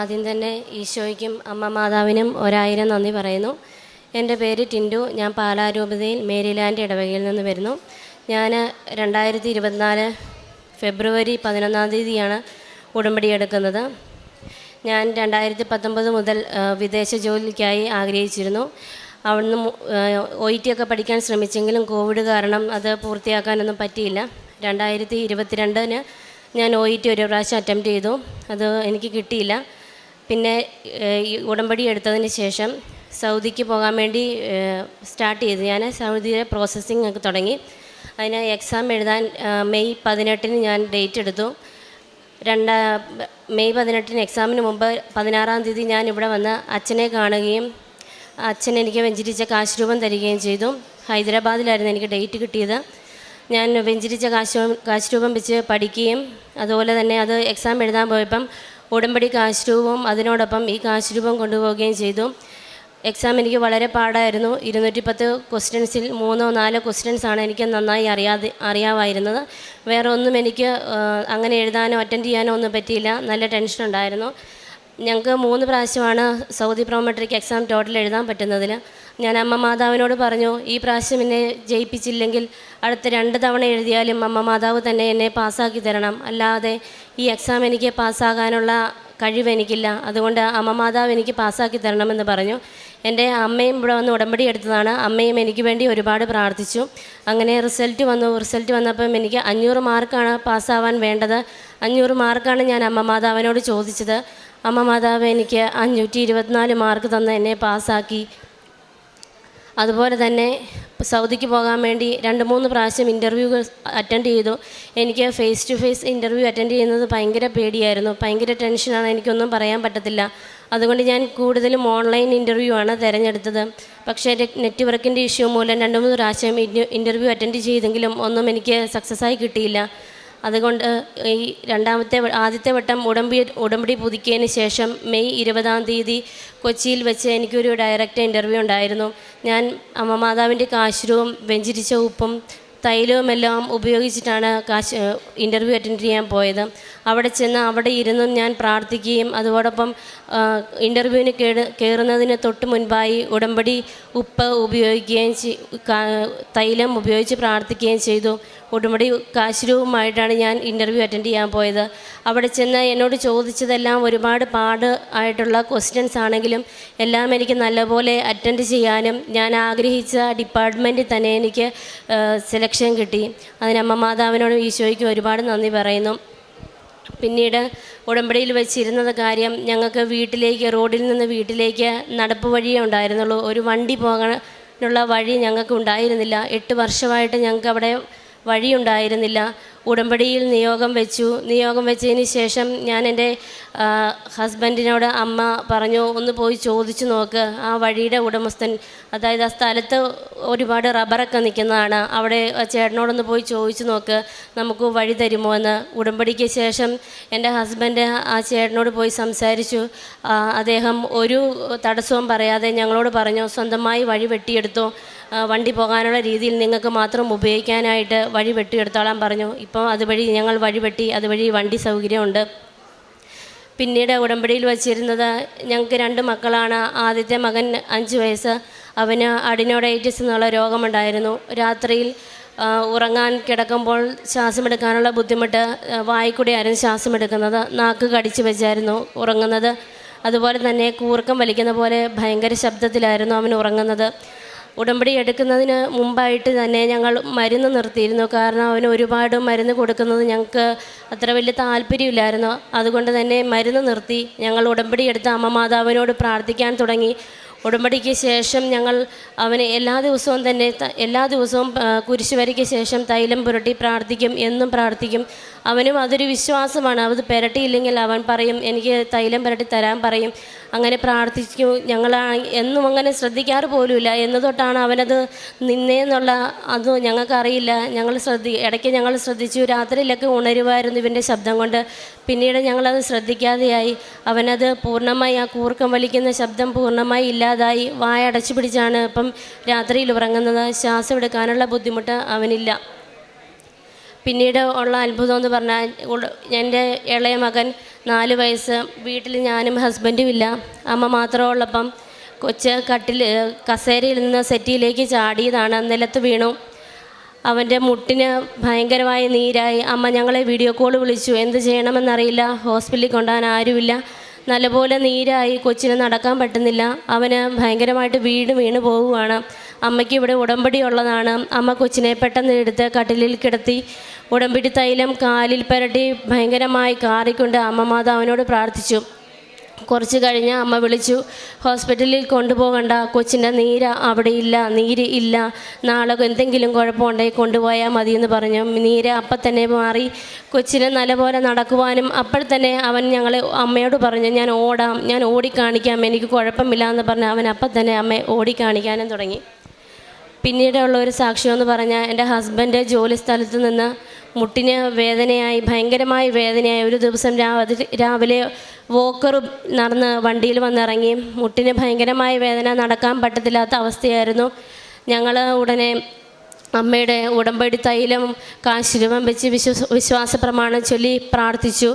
ആദ്യം തന്നെ ഈശോയ്ക്കും അമ്മ മാതാവിനും ഒരായിരം നന്ദി പറയുന്നു. എന്റെ പേര് ടിൻഡു. ഞാൻ പാലാരൂപതയിൽ മേരിലാൻഡ് ഇടവകയിൽ നിന്ന് വരുന്നു. ഞാൻ രണ്ടായിരത്തി ഇരുപത്തിനാല് ഫെബ്രുവരി പതിനൊന്നാം തീയതിയാണ് ഉടമ്പടി എടുക്കുന്നത്. ഞാൻ രണ്ടായിരത്തി പത്തൊമ്പത് മുതൽ വിദേശ ജോലിക്കായി ആഗ്രഹിച്ചിരുന്നു. അവിടുന്ന് ഒ ടി ഒക്കെ പഠിക്കാൻ ശ്രമിച്ചെങ്കിലും കോവിഡ് കാരണം അത് പൂർത്തിയാക്കാനൊന്നും പറ്റിയില്ല. രണ്ടായിരത്തി ഇരുപത്തിരണ്ടിന് ഞാൻ ഒ ഇ ടി ഒരു പ്രാവശ്യം അറ്റംപ്റ്റ് ചെയ്തു. അത് എനിക്ക് കിട്ടിയില്ല. പിന്നെ ഈ ഉടമ്പടി എടുത്തതിന് ശേഷം സൗദിക്ക് പോകാൻ വേണ്ടി സ്റ്റാർട്ട് ചെയ്തു. ഞാൻ സൗദിയിലെ പ്രോസസ്സിംഗ് ഒക്കെ തുടങ്ങി. അതിന് എക്സാം എഴുതാൻ മെയ് പതിനെട്ടിന് ഞാൻ ഡേറ്റ് എടുത്തു. രണ്ടാ മെയ് പതിനെട്ടിന് എക്സാമിന് മുമ്പ് പതിനാറാം തീയതി ഞാൻ ഇവിടെ വന്ന് അച്ഛനെ കാണുകയും അച്ഛൻ എനിക്ക് വെഞ്ചരിച്ച കാശ് രൂപം തരികയും ചെയ്തു. ഹൈദരാബാദിലായിരുന്നു എനിക്ക് ഡേറ്റ് കിട്ടിയത്. ഞാൻ വെഞ്ചരിച്ച കാശ് കാശ് രൂപം വെച്ച് പഠിക്കുകയും അതുപോലെ തന്നെ അത് എക്സാം എഴുതാൻ പോയപ്പം ഉടമ്പടി കാശ് രൂപവും അതിനോടൊപ്പം ഈ കാശ് രൂപം കൊണ്ടുപോവുകയും ചെയ്തു. എക്സാം എനിക്ക് വളരെ പാടായിരുന്നു. ഇരുന്നൂറ്റി പത്ത് ക്വസ്റ്റ്യൻസിൽ മൂന്നോ നാലോ ക്വസ്റ്റ്യൻസ് ആണ് എനിക്ക് നന്നായി അറിയാതെ അറിയാമായിരുന്നത്. വേറെ ഒന്നും എനിക്ക് അങ്ങനെ എഴുതാനോ അറ്റൻഡ് ചെയ്യാനോ ഒന്നും പറ്റിയില്ല. നല്ല ടെൻഷൻ ഉണ്ടായിരുന്നു. ഞങ്ങൾക്ക് മൂന്ന് പ്രാവശ്യമാണ് സൗദി പ്രോമെട്രിക് എക്സാം ടോട്ടൽ എഴുതാൻ പറ്റുന്നതിൽ ഞാൻ അമ്മ മാതാവിനോട് പറഞ്ഞു ഈ പ്രാവശ്യം എന്നെ ജയിപ്പിച്ചില്ലെങ്കിൽ അടുത്ത രണ്ട് തവണ എഴുതിയാലും അമ്മ മാതാവ് തന്നെ എന്നെ പാസ്സാക്കി തരണം. അല്ലാതെ ഈ എക്സാം എനിക്ക് പാസ്സാകാനുള്ള കഴിവ് എനിക്കില്ല. അതുകൊണ്ട് അമ്മ മാതാവ് എനിക്ക് പാസ്സാക്കി തരണമെന്ന് പറഞ്ഞു. എന്റെ അമ്മയും ഇവിടെ വന്ന് ഉടമ്പടി എടുത്തതാണ്. അമ്മയും എനിക്ക് വേണ്ടി ഒരുപാട് പ്രാർത്ഥിച്ചു. അങ്ങനെ റിസൾട്ട് വന്നു. റിസൾട്ട് വന്നപ്പം എനിക്ക് അഞ്ഞൂറ് മാർക്കാണ് പാസ്സാവാൻ വേണ്ടത്. അഞ്ഞൂറ് മാർക്കാണ് ഞാൻ അമ്മ മാതാവിനോട് ചോദിച്ചത്. അമ്മ മാതാവ് എനിക്ക് അഞ്ഞൂറ്റി ഇരുപത്തിനാല് മാർക്ക് തന്ന് എന്നെ പാസ്സാക്കി. അതുപോലെ തന്നെ സൗദിക്ക് പോകാൻ വേണ്ടി രണ്ട് മൂന്ന് പ്രാവശ്യം ഇന്റർവ്യൂകൾ അറ്റൻഡ് ചെയ്തു. എനിക്ക് face to face interview attend ചെയ്യുന്നത് ഭയങ്കര പേടിയായിരുന്നു. ഭയങ്കര ടെൻഷനാണ് എനിക്കൊന്നും പറയാൻ പറ്റത്തില്ല. അതുകൊണ്ട് ഞാൻ കൂടുതലും ഓൺലൈൻ ഇന്റർവ്യൂ ആണ് തിരഞ്ഞെടുത്തത്. പക്ഷേ നെറ്റ്വർക്കിന്റെ ഇഷ്യൂ മൂലം രണ്ട് മൂന്ന് പ്രാവശ്യം ഇന്റർവ്യൂ അറ്റൻഡ് ചെയ്തെങ്കിലും ഒന്നും എനിക്ക് സക്സസ്സായി കിട്ടിയില്ല. അതുകൊണ്ട് ഈ രണ്ടാമത്തെ ആദ്യത്തെ വട്ടം ഉടമ്പടി ഉടമ്പടി പുതുക്കിയതിന് ശേഷം മെയ് ഇരുപതാം തീയതി കൊച്ചിയിൽ വെച്ച് എനിക്കൊരു ഡയറക്റ്റ് ഇന്റർവ്യൂ ഉണ്ടായിരുന്നു. ഞാൻ അമ്മമാതാവിന്റെ കാശുരവും വെഞ്ചിരിച്ച ഉപ്പും തൈലവും എല്ലാം ഉപയോഗിച്ചിട്ടാണ് കാശ് ഇന്റർവ്യൂ അറ്റൻഡ് ചെയ്യാൻ പോയത്. അവിടെ ചെന്ന് അവിടെ ഇരുന്നും ഞാൻ പ്രാർത്ഥിക്കുകയും അതോടൊപ്പം ഇന്റർവ്യൂവിന് കേട് കയറുന്നതിന് തൊട്ട് മുൻപായി ഉടമ്പടി ഉപ്പ് ഉപയോഗിക്കുകയും തൈലം ഉപയോഗിച്ച് പ്രാർത്ഥിക്കുകയും ചെയ്തു. ഉടമ്പടി കാശ്രൂവുമായിട്ടാണ് ഞാൻ ഇന്റർവ്യൂ അറ്റൻഡ് ചെയ്യാൻ പോയത്. അവിടെ ചെന്ന് എന്നോട് ചോദിച്ചതെല്ലാം ഒരുപാട് പാട് ആയിട്ടുള്ള ക്വസ്റ്റ്യൻസ് ആണെങ്കിലും എല്ലാം എനിക്ക് നല്ലപോലെ അറ്റൻഡ് ചെയ്യാനും ഞാൻ ആഗ്രഹിച്ച ഡിപ്പാർട്ട്മെന്റിൽ തന്നെ എനിക്ക് സെലക്ഷൻ കിട്ടി. അതിന് അമ്മ മാതാവിനോടും ഈശോയ്ക്കും ഒരുപാട് നന്ദി പറയുന്നു. പിന്നീട് ഉടമ്പടിയിൽ വെച്ചിരുന്നത് കാര്യം ഞങ്ങൾക്ക് വീട്ടിലേക്ക് റോഡിൽ നിന്ന് വീട്ടിലേക്ക് നടപ്പ് വഴിയേ ഉണ്ടായിരുന്നുള്ളൂ. ഒരു വണ്ടി പോകാനുള്ള വഴി ഞങ്ങൾക്ക് ഉണ്ടായിരുന്നില്ല. എട്ട് വർഷമായിട്ട് ഞങ്ങൾക്ക് അവിടെ വഴിയുണ്ടായിരുന്നില്ല. ഉടമ്പടിയിൽ നിയോഗം വെച്ചു. നിയോഗം വെച്ചതിന് ശേഷം ഞാൻ എന്റെ ഹസ്ബൻഡിനോട് അമ്മ പറഞ്ഞു ഒന്ന് പോയി ചോദിച്ചു നോക്ക്. ആ വഴിയുടെ ഉടമസ്ഥൻ അതായത് ആ സ്ഥലത്ത് ഒരുപാട് റബ്ബറൊക്കെ നിൽക്കുന്നതാണ്. അവിടെ ചേട്ടനോടൊന്ന് പോയി ചോദിച്ചു നോക്ക്. നമുക്ക് വഴി തരുമോ? എന്ന്. ഉടമ്പടിക്ക് ശേഷം എന്റെ ഹസ്ബൻഡ് ആ ചേട്ടനോട് പോയി സംസാരിച്ചു. അദ്ദേഹം ഒരു തടസ്സവും പറയാതെ ഞങ്ങളോട് പറഞ്ഞു സ്വന്തമായി വഴി വെട്ടിയെടുത്തു. വണ്ടി പോകാനുള്ള രീതിയിൽ നിങ്ങൾക്ക് മാത്രം ഉപയോഗിക്കാനായിട്ട് വഴി വെട്ടിയെടുത്തോളാൻ പറഞ്ഞു. ഇപ്പോൾ അതുവഴി ഞങ്ങൾ വഴി വെട്ടി അതുവഴി വണ്ടി സൗകര്യമുണ്ട്. പിന്നീട് ഉടമ്പടിയിൽ വച്ചിരുന്നത് ഞങ്ങൾക്ക് രണ്ട് മക്കളാണ്. ആദ്യത്തെ മകൻ അഞ്ച് വയസ്സ് അവന് അഡിനോഡൈറ്റിസ് എന്നുള്ള രോഗമുണ്ടായിരുന്നു. രാത്രിയിൽ ഉറങ്ങാൻ കിടക്കുമ്പോൾ ശ്വാസമെടുക്കാനുള്ള ബുദ്ധിമുട്ട് വായിക്കൂടെയായിരുന്നു ശ്വാസമെടുക്കുന്നത് നാക്ക് കടിച്ചു വെച്ചായിരുന്നു ഉറങ്ങുന്നത്. അതുപോലെ തന്നെ കൂർക്കം വലിക്കുന്ന പോലെ ഭയങ്കര ശബ്ദത്തിലായിരുന്നു അവൻ ഉറങ്ങുന്നത്. ഉടമ്പടി എടുക്കുന്നതിന് മുമ്പായിട്ട് തന്നെ ഞങ്ങൾ മരുന്ന് നിർത്തിയിരുന്നു. കാരണം അവന് ഒരുപാട് മരുന്ന് കൊടുക്കുന്നത് ഞങ്ങൾക്ക് അത്ര വലിയ താല്പര്യമില്ലായിരുന്നു. അതുകൊണ്ട് തന്നെ മരുന്ന് നിർത്തി ഞങ്ങൾ ഉടമ്പടി എടുത്ത് അമ്മ മാതാവിനോട് പ്രാർത്ഥിക്കാൻ തുടങ്ങി. ഉടമ്പടിക്ക് ശേഷം ഞങ്ങൾ അവനെ എല്ലാ ദിവസവും തന്നെ എല്ലാ ദിവസവും കുരിശുവരയ്ക്ക് ശേഷം തൈലം പുരട്ടി പ്രാർത്ഥിക്കും എന്നും പ്രാർത്ഥിക്കും. അവനും അതൊരു വിശ്വാസമാണ്. അത് പുരട്ടിയില്ലെങ്കിൽ അവൻ പറയും എനിക്ക് തൈലം പുരട്ടി തരാൻ പറയും. അങ്ങനെ പ്രാർത്ഥിക്കും ഞങ്ങൾ എന്നും അങ്ങനെ ശ്രദ്ധിക്കാറ് പോലുമില്ല. എന്ന് തൊട്ടാണ് അവനത് നിന്നേന്നുള്ള അത് ഞങ്ങൾക്കറിയില്ല. ഞങ്ങൾ ശ്രദ്ധി ഇടയ്ക്ക് ഞങ്ങൾ ശ്രദ്ധിച്ചു. രാത്രിയിലൊക്കെ ഉണരുമായിരുന്നു ഇവന്റെ ശബ്ദം കൊണ്ട്. പിന്നീട് ഞങ്ങളത് ശ്രദ്ധിക്കാതെയായി. അവനത് പൂർണമായി ആ കൂർക്കം വലിക്കുന്ന ശബ്ദം പൂർണമായി ഇല്ലാതായി. വായ അടച്ചു പിടിച്ചാണ് ഇപ്പം രാത്രിയിൽ ഉറങ്ങുന്നത്. ശ്വാസം എടുക്കാനുള്ള ബുദ്ധിമുട്ട് അവനില്ല. പിന്നീട് ഉള്ള അത്ഭുതം എന്ന് പറഞ്ഞാൽ എന്റെ ഇളയ മകൻ നാല് വയസ്സ് വീട്ടിൽ ഞാനും ഹസ്ബൻഡും ഇല്ല. അമ്മ മാത്രമുള്ളപ്പം കൊച്ച് കട്ടിൽ കസേരയിൽ നിന്ന് സെറ്റിയിലേക്ക് ചാടിയതാണ്. നിലത്ത് വീണു. അവന്റെ മുട്ടിന് ഭയങ്കരമായ നീരായി. അമ്മ ഞങ്ങളെ വീഡിയോ കോൾ വിളിച്ചു. എന്ത് ചെയ്യണമെന്നറിയില്ല. ഹോസ്പിറ്റലിൽ കൊണ്ടുപോകാൻ ആരുമില്ല. നല്ലപോലെ നീരായി. കൊച്ചിന് നടക്കാൻ പറ്റുന്നില്ല. അവന് ഭയങ്കരമായിട്ട് വീട് വീണ് പോവുകയാണ്. അമ്മയ്ക്ക് ഇവിടെ ഉടമ്പടി ഉള്ളതാണ്. അമ്മ കൊച്ചിനെ പെട്ടെന്ന് എടുത്ത് കട്ടിലിൽ കിടത്തി ഉടമ്പടി തൈലം കാലിൽ പുരട്ടി ഭയങ്കരമായി കാറിക്കൊണ്ട് അമ്മ മാതാവിനോട് പ്രാർത്ഥിച്ചു. കുറച്ച് കഴിഞ്ഞ് അമ്മ വിളിച്ചു ഹോസ്പിറ്റലിൽ കൊണ്ടുപോകണ്ട കൊച്ചിന്റെ നീര അവിടെ ഇല്ല നീര് ഇല്ല. നാളെ എന്തെങ്കിലും കുഴപ്പമുണ്ടെങ്കിൽ കൊണ്ടുപോയാൽ മതി എന്ന് പറഞ്ഞു. നീര അപ്പം തന്നെ മാറി കൊച്ചിനെ നല്ലപോലെ നടക്കുവാനും അപ്പോൾ തന്നെ അവൻ ഞങ്ങൾ അമ്മയോട് പറഞ്ഞു ഞാൻ ഓടാം ഞാൻ ഓടിക്കാണിക്കാം എനിക്ക് കുഴപ്പമില്ല എന്ന് പറഞ്ഞ് അവൻ അപ്പം തന്നെ അമ്മയെ ഓടിക്കാണിക്കാനും തുടങ്ങി. പിന്നീടുള്ള ഒരു സാക്ഷ്യം എന്ന് പറഞ്ഞാൽ എന്റെ ഹസ്ബൻഡ് ജോലി സ്ഥലത്ത് നിന്ന് മുട്ടിന് വേദനയായി ഭയങ്കരമായ വേദനയായി. ഒരു ദിവസം രാവിലെ വോക്കർ നടന്ന് വണ്ടിയിൽ വന്നിറങ്ങി. മുട്ടിന് ഭയങ്കരമായ വേദന നടക്കാൻ പറ്റത്തില്ലാത്ത അവസ്ഥയായിരുന്നു. ഞങ്ങൾ ഉടനെ അമ്മയുടെ ഉടമ്പടി തൈലം കാശിരൂപം വെച്ച് വിശ്വസ വിശ്വാസ പ്രമാണം ചൊല്ലി പ്രാർത്ഥിച്ചു.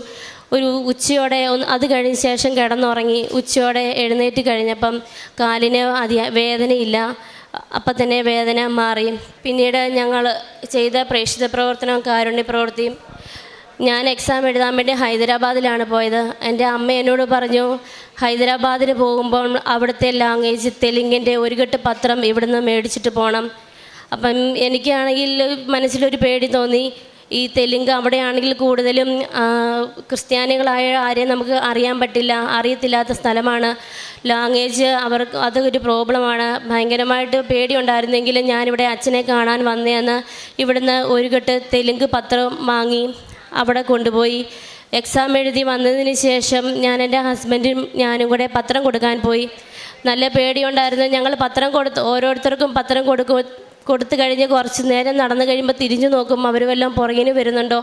ഒരു ഉച്ചയോടെ ഒന്ന് അത് കഴിഞ്ഞ ശേഷം കിടന്നുറങ്ങി. ഉച്ചയോടെ എഴുന്നേറ്റ് കഴിഞ്ഞപ്പം കാലിന് അതിയ വേദനയില്ല. അപ്പം തന്നെ വേദന മാറി. പിന്നീട് ഞങ്ങൾ ചെയ്ത പ്രേക്ഷിത പ്രവർത്തനവും കാരുണ്യ പ്രവൃത്തിയും ഞാൻ എക്സാം എഴുതാൻ വേണ്ടി ഹൈദരാബാദിലാണ് പോയത്. എന്റെ അമ്മ എന്നോട് പറഞ്ഞു ഹൈദരാബാദിൽ പോകുമ്പോൾ അവിടുത്തെ ലാംഗ്വേജ് തെലുങ്കിന്റെ ഒരു കെട്ട് പത്രം ഇവിടുന്ന് മേടിച്ചിട്ട് പോകണം അപ്പം എനിക്കാണെങ്കിൽ മനസ്സിലൊരു പേടി തോന്നി. ഈ തെലുങ്ക് അവിടെയാണെങ്കിൽ കൂടുതലും ക്രിസ്ത്യാനികളായ ആരെയും നമുക്ക് അറിയാൻ പറ്റില്ല അറിയത്തില്ലാത്ത സ്ഥലമാണ്. ലാംഗ്വേജ് അവർക്ക് അതൊരു പ്രോബ്ലമാണ് ഭയങ്കരമായിട്ട് പേടിയുണ്ടായിരുന്നെങ്കിലും ഞാനിവിടെ അച്ഛനെ കാണാൻ വന്നതെന്ന് ഇവിടുന്ന് ഒരു കെട്ട് തെലുങ്ക് പത്രം വാങ്ങി അവിടെ കൊണ്ടുപോയി. എക്സാം എഴുതി വന്നതിന് ശേഷം ഞാൻ എന്റെ ഹസ്ബൻഡും ഞാനും കൂടെ പത്രം കൊടുക്കാൻ പോയി. നല്ല പേടിയുണ്ടായിരുന്നു. ഞങ്ങൾ പത്രം കൊടുത്ത് ഓരോരുത്തർക്കും പത്രം കൊടുക്കും കൊടുത്തു കഴിഞ്ഞ് കുറച്ച് നേരം നടന്നു കഴിയുമ്പോൾ തിരിഞ്ഞു നോക്കും അവർ വല്ലതും പുറകിന് വരുന്നുണ്ടോ?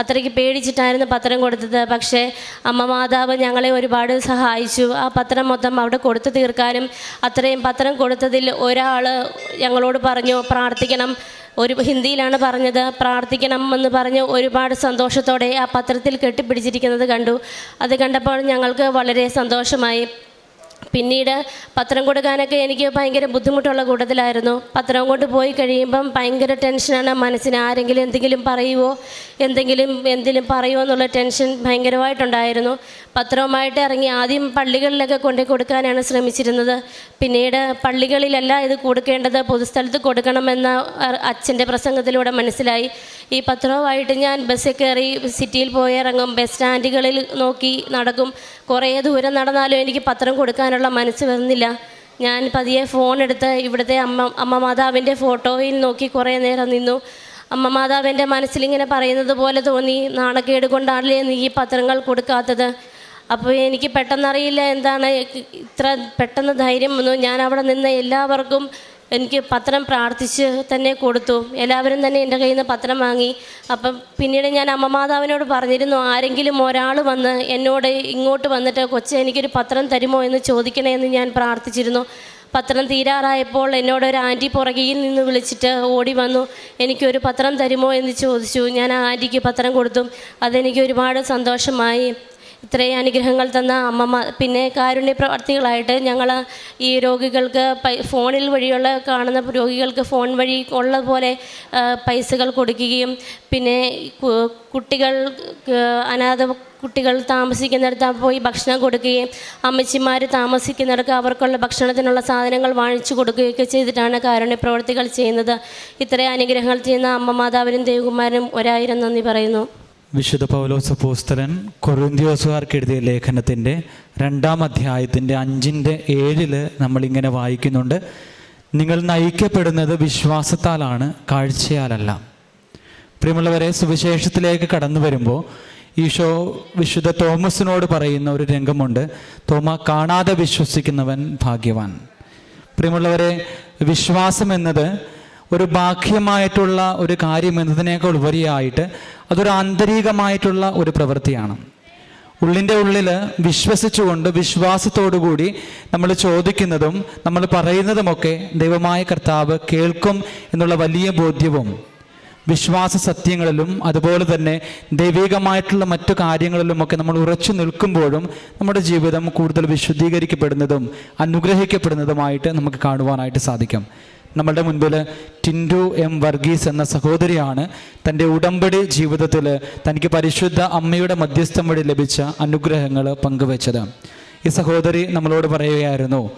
അത്രയ്ക്ക് പേടിച്ചിട്ടായിരുന്നു പത്രം കൊടുത്തത്. പക്ഷേ അമ്മ മാതാവ് ഞങ്ങളെ ഒരുപാട് സഹായിച്ചു. ആ പത്രം മൊത്തം അവിടെ കൊടുത്തു തീർക്കാനും അത്രയും പത്രം കൊടുത്തതിൽ ഒരാൾ ഞങ്ങളോട് പറഞ്ഞു പ്രാർത്ഥിക്കണം. ഒരു ഹിന്ദിയിലാണ് പറഞ്ഞത് പ്രാർത്ഥിക്കണം എന്ന് പറഞ്ഞ് ഒരുപാട് സന്തോഷത്തോടെ ആ പത്രത്തിൽ കെട്ടിപ്പിടിച്ചിരിക്കുന്നത് കണ്ടു. അത് കണ്ടപ്പോൾ ഞങ്ങൾക്ക് വളരെ സന്തോഷമായി. പിന്നീട് പത്രം കൊടുക്കാനൊക്കെ എനിക്ക് ഭയങ്കര ബുദ്ധിമുട്ടുള്ള കൂട്ടത്തിലായിരുന്നു. പത്രം കൊണ്ട് പോയി കഴിയുമ്പം ഭയങ്കര ടെൻഷനാണ് മനസ്സിന് ആരെങ്കിലും എന്തെങ്കിലും പറയുമോ എന്തെങ്കിലും എന്തെങ്കിലും പറയുമോ എന്നുള്ള ടെൻഷൻ ഭയങ്കരമായിട്ടുണ്ടായിരുന്നു. പത്രവുമായിട്ട് ഇറങ്ങി ആദ്യം പള്ളികളിലൊക്കെ കൊണ്ടു കൊടുക്കാനാണ് ശ്രമിച്ചിരുന്നത്. പിന്നീട് പള്ളികളിലല്ല ഇത് കൊടുക്കേണ്ടത് പൊതുസ്ഥലത്ത് കൊടുക്കണമെന്ന അച്ഛന്റെ പ്രസംഗത്തിലൂടെ മനസ്സിലായി. ഈ പത്രവുമായിട്ട് ഞാൻ ബസ്സിൽ കയറി സിറ്റിയിൽ പോയി ഇറങ്ങും. ബസ് സ്റ്റാൻഡുകളിൽ നോക്കി നടക്കും. കുറേ ദൂരം നടന്നാലും എനിക്ക് പത്രം കൊടുക്കാനുള്ള മനസ്സ് വരുന്നില്ല. ഞാൻ പതിയെ ഫോൺ എടുത്ത് ഇവിടുത്തെ അമ്മ അമ്മ മാതാവിന്റെ ഫോട്ടോയിൽ നോക്കി കുറേ നേരം നിന്നു. അമ്മ മാതാവിന്റെ മനസ്സിലിങ്ങനെ പറയുന്നത് പോലെ തോന്നി. നാണക്കേട് കൊണ്ടാണല്ലേ നീ ഈ പത്രങ്ങൾ കൊടുക്കാത്തത്? അപ്പോൾ എനിക്ക് പെട്ടെന്നറിയില്ല എന്താണ് ഇത്ര പെട്ടെന്ന് ധൈര്യം വന്നു. ഞാൻ അവിടെ നിന്ന് എല്ലാവർക്കും എനിക്ക് പത്രം പ്രാർത്ഥിച്ച് തന്നെ കൊടുത്തു. എല്ലാവരും തന്നെ എന്റെ കയ്യിൽ നിന്ന് പത്രം വാങ്ങി. അപ്പം പിന്നീട് ഞാൻ അമ്മമാതാവിനോട് പറഞ്ഞിരുന്നു ആരെങ്കിലും ഒരാൾ വന്ന് എന്നോട് ഇങ്ങോട്ട് വന്നിട്ട് കൊച്ചെ എനിക്കൊരു പത്രം തരുമോ എന്ന് ചോദിക്കണേ എന്ന് ഞാൻ പ്രാർത്ഥിച്ചിരുന്നു. പത്രം തീരാറായപ്പോൾ എന്നോട് ഒരു ആന്റി പുറകിൽ നിന്ന് വിളിച്ചിട്ട് ഓടി വന്നു എനിക്കൊരു പത്രം തരുമോ എന്ന് ചോദിച്ചു. ഞാൻ ആ ആന്റിക്ക് പത്രം കൊടുത്തു. അതെനിക്ക് ഒരുപാട് സന്തോഷമായി. ഇത്രയും അനുഗ്രഹങ്ങൾ തന്ന അമ്മമ്മ പിന്നെ കാരുണ്യ പ്രവർത്തികളായിട്ട് ഞങ്ങൾ ഈ രോഗികൾക്ക് ഫോണിൽ വഴിയുള്ള കാണുന്ന രോഗികൾക്ക് ഫോൺ വഴി ഉള്ള പോലെ പൈസകൾ കൊടുക്കുകയും പിന്നെ കുട്ടികൾ അനാഥ കുട്ടികൾ താമസിക്കുന്നിടത്ത് പോയി ഭക്ഷണം കൊടുക്കുകയും അമ്മച്ചിമാർ താമസിക്കുന്നിടത്ത് അവർക്കുള്ള ഭക്ഷണത്തിനുള്ള സാധനങ്ങൾ വാങ്ങിച്ചു കൊടുക്കുകയൊക്കെ ചെയ്തിട്ടാണ് കാരുണ്യ പ്രവർത്തികൾ ചെയ്യുന്നത്. ഇത്രയും അനുഗ്രഹങ്ങൾ ചെയ്യുന്ന അമ്മ മാതാവിനും ദേവകുമാരനും ഒരായിരം നന്ദി പറയുന്നു. വിശുദ്ധ പൗലോസ് അപ്പോസ്തലൻ കൊറിന്തിയോസുകാർക്ക് എഴുതിയ ലേഖനത്തിന്റെ രണ്ടാം അധ്യായത്തിന്റെ അഞ്ചിന്റെ ഏഴിൽ നമ്മളിങ്ങനെ വായിക്കുന്നുണ്ട്. നിങ്ങൾ നയിക്കപ്പെടുന്നത് വിശ്വാസത്താലാണ് കാഴ്ചയാലല്ല. പ്രിയമുള്ളവരെ സുവിശേഷത്തിലേക്ക് കടന്നു വരുമ്പോൾ ഈശോ വിശുദ്ധ തോമസിനോട് പറയുന്ന ഒരു രംഗമുണ്ട്. തോമ കാണാതെ വിശ്വസിക്കുന്നവൻ ഭാഗ്യവാൻ. പ്രിയമുള്ളവരെ വിശ്വാസം എന്നത് ഒരു ബാഹ്യമായിട്ടുള്ള ഒരു കാര്യം എന്നതിനേക്കാൾ ഉപരിയായിട്ട് അതൊരു ആന്തരികമായിട്ടുള്ള ഒരു പ്രവൃത്തിയാണ്. ഉള്ളിന്റെ ഉള്ളിൽ വിശ്വസിച്ചുകൊണ്ട് വിശ്വാസത്തോടുകൂടി നമ്മൾ ചോദിക്കുന്നതും നമ്മൾ പറയുന്നതുമൊക്കെ ദൈവമായ കർത്താവ് കേൾക്കും എന്നുള്ള വലിയ ബോധ്യവും വിശ്വാസ സത്യങ്ങളിലും അതുപോലെ തന്നെ ദൈവികമായിട്ടുള്ള മറ്റു കാര്യങ്ങളിലുമൊക്കെ നമ്മൾ ഉറച്ചു നിൽക്കുമ്പോഴും നമ്മുടെ ജീവിതം കൂടുതൽ വിശുദ്ധീകരിക്കപ്പെടുന്നതും അനുഗ്രഹിക്കപ്പെടുന്നതുമായിട്ട് നമുക്ക് കാണുവാനായിട്ട് സാധിക്കും. നമ്മളുടെ മുൻപിൽ ടിൻഡു എം വർഗീസ് എന്ന സഹോദരിയാണ് തന്റെ ഉടമ്പടി ജീവിതത്തിൽ തനിക്ക് പരിശുദ്ധ അമ്മയുടെ മധ്യസ്ഥം വഴി ലഭിച്ച അനുഗ്രഹങ്ങൾ പങ്കുവച്ചത്. ഈ സഹോദരി നമ്മളോട് പറയുകയായിരുന്നു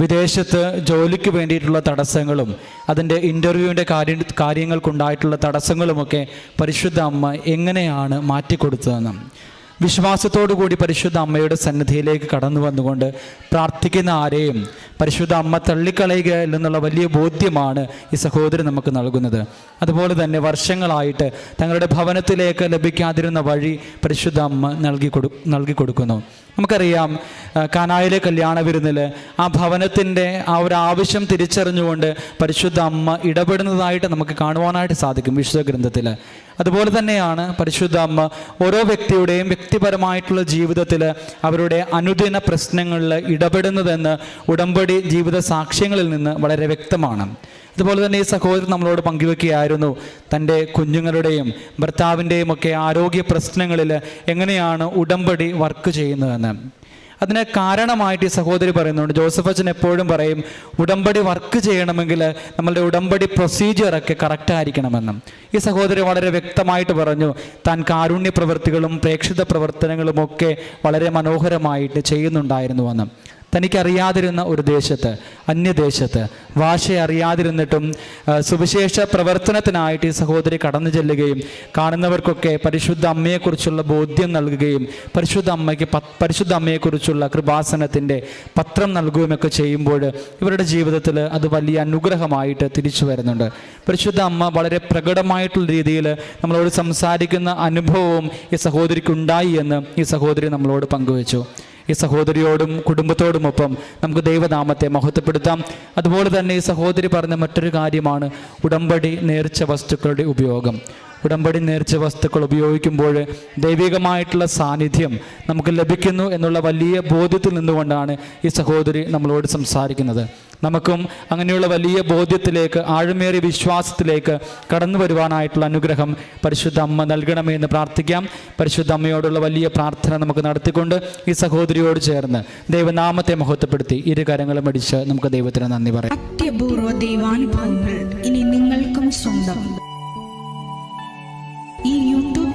വിദേശത്ത് ജോലിക്ക് വേണ്ടിയിട്ടുള്ള തടസ്സങ്ങളും അതിന്റെ ഇന്റർവ്യൂവിന്റെ കാര്യ കാര്യങ്ങൾക്കുണ്ടായിട്ടുള്ള തടസ്സങ്ങളുമൊക്കെ പരിശുദ്ധ അമ്മ എങ്ങനെയാണ് മാറ്റിക്കൊടുത്തതെന്ന്? വിശ്വാസത്തോടു കൂടി പരിശുദ്ധ അമ്മയുടെ സന്നിധിയിലേക്ക് കടന്നു വന്നുകൊണ്ട് പ്രാർത്ഥിക്കുന്ന ആരെയും പരിശുദ്ധ അമ്മ തള്ളിക്കളയുക എന്നുള്ള വലിയ ബോധ്യമാണ് ഈ സഹോദരൻ നമുക്ക് നൽകുന്നത്. അതുപോലെ തന്നെ വർഷങ്ങളായിട്ട് തങ്ങളുടെ ഭവനത്തിലേക്ക് ലഭിക്കാതിരുന്ന വഴി പരിശുദ്ധ അമ്മ നൽകി കൊടു നൽകി കൊടുക്കുന്നു. നമുക്കറിയാം കാനായിലെ കല്യാണ വിരുന്നിൽ ആ ഭവനത്തിന്റെ ആ ഒരു ആവശ്യം തിരിച്ചറിഞ്ഞുകൊണ്ട് പരിശുദ്ധ അമ്മ ഇടപെടുന്നതായിട്ട് നമുക്ക് കാണുവാനായിട്ട് സാധിക്കും വിശുദ്ധ ഗ്രന്ഥത്തിൽ അതുപോലെ തന്നെയാണ് പരിശുദ്ധ അമ്മ ഓരോ വ്യക്തിയുടെയും വ്യക്തിപരമായിട്ടുള്ള ജീവിതത്തിൽ അവരുടെ അനുദിന പ്രശ്നങ്ങളിൽ ഇടപെടുന്നതെന്ന് ഉടമ്പടി ജീവിത സാക്ഷ്യങ്ങളിൽ നിന്ന് വളരെ വ്യക്തമാണ്. അതുപോലെ തന്നെ ഈ സഹോദരൻ നമ്മളോട് പങ്കുവെക്കുകയായിരുന്നു. തന്റെ കുഞ്ഞുങ്ങളുടെയും ഭർത്താവിന്റെയും ഒക്കെ ആരോഗ്യ പ്രശ്നങ്ങളിൽ എങ്ങനെയാണ് ഉടമ്പടി വർക്ക് ചെയ്യുന്നതെന്ന്. അതിന് കാരണമായിട്ട് ഈ സഹോദരി പറയുന്നുണ്ട്. ജോസഫ് അച്ഛൻ എപ്പോഴും പറയും ഉടമ്പടി വർക്ക് ചെയ്യണമെങ്കിൽ നമ്മളുടെ ഉടമ്പടി പ്രൊസീജിയറൊക്കെ കറക്റ്റ് ആയിരിക്കണമെന്നും. ഈ സഹോദരി വളരെ വ്യക്തമായിട്ട് പറഞ്ഞു താൻ കാരുണ്യ പ്രവൃത്തികളും പ്രേക്ഷിത പ്രവർത്തനങ്ങളും ഒക്കെ വളരെ മനോഹരമായിട്ട് ചെയ്യുന്നുണ്ടായിരുന്നുവെന്നും. തനിക്കറിയാതിരുന്ന ഒരു ദേശത്ത് അന്യദേശത്ത് ഭാഷ അറിയാതിരുന്നിട്ടും സുവിശേഷ പ്രവർത്തനത്തിനായിട്ട് ഈ സഹോദരി കടന്നു ചെല്ലുകയും കാണുന്നവർക്കൊക്കെ പരിശുദ്ധ അമ്മയെക്കുറിച്ചുള്ള ബോധ്യം നൽകുകയും പരിശുദ്ധ അമ്മയ്ക്ക് പരിശുദ്ധ അമ്മയെക്കുറിച്ചുള്ള കൃപാസനത്തിന്റെ പത്രം നൽകുകയുമൊക്കെ ചെയ്യുമ്പോൾ ഇവരുടെ ജീവിതത്തിൽ അത് വലിയ അനുഗ്രഹമായിട്ട് തിരിച്ചു വരുന്നുണ്ട്. പരിശുദ്ധ അമ്മ വളരെ പ്രകടമായിട്ടുള്ള രീതിയിൽ നമ്മളോട് സംസാരിക്കുന്ന അനുഭവവും ഈ സഹോദരിക്കുണ്ടായി എന്ന് ഈ സഹോദരി നമ്മളോട് പങ്കുവച്ചു. ഈ സഹോദരിയോടും കുടുംബത്തോടുമൊപ്പം നമുക്ക് ദൈവനാമത്തെ മഹത്വപ്പെടുത്താം. അതുപോലെ തന്നെ ഈ സഹോദരി പറഞ്ഞ മറ്റൊരു കാര്യമാണ് ഉടമ്പടി നേർച്ച വസ്തുക്കളുടെ ഉപയോഗം. ഉടമ്പടി നേർച്ച വസ്തുക്കൾ ഉപയോഗിക്കുമ്പോൾ ദൈവികമായിട്ടുള്ള സാന്നിധ്യം നമുക്ക് ലഭിക്കുന്നു എന്നുള്ള വലിയ ബോധ്യത്തിൽ നിന്നുകൊണ്ടാണ് ഈ സഹോദരി നമ്മളോട് സംസാരിക്കുന്നത്. നമുക്കും അങ്ങനെയുള്ള വലിയ ബോധ്യത്തിലേക്ക് ആഴമേറിയ വിശ്വാസത്തിലേക്ക് കടന്നു വരുവാനായിട്ടുള്ള അനുഗ്രഹം പരിശുദ്ധ അമ്മ നൽകണമേ എന്ന് പ്രാർത്ഥിക്കാം. പരിശുദ്ധ അമ്മയോടുള്ള വലിയ പ്രാർത്ഥന നമുക്ക് നടത്തിക്കൊണ്ട് ഈ സഹോദരിയോട് ചേർന്ന് ദൈവനാമത്തെ മഹത്വപ്പെടുത്തി ഇരു കരങ്ങളും അടിച്ച് നമുക്ക് ദൈവത്തിന് നന്ദി പറയാം. അത്യപൂർവ ദൈവാനുഭവങ്ങൾ ഇനി നിങ്ങൾക്കും സ്വന്തം.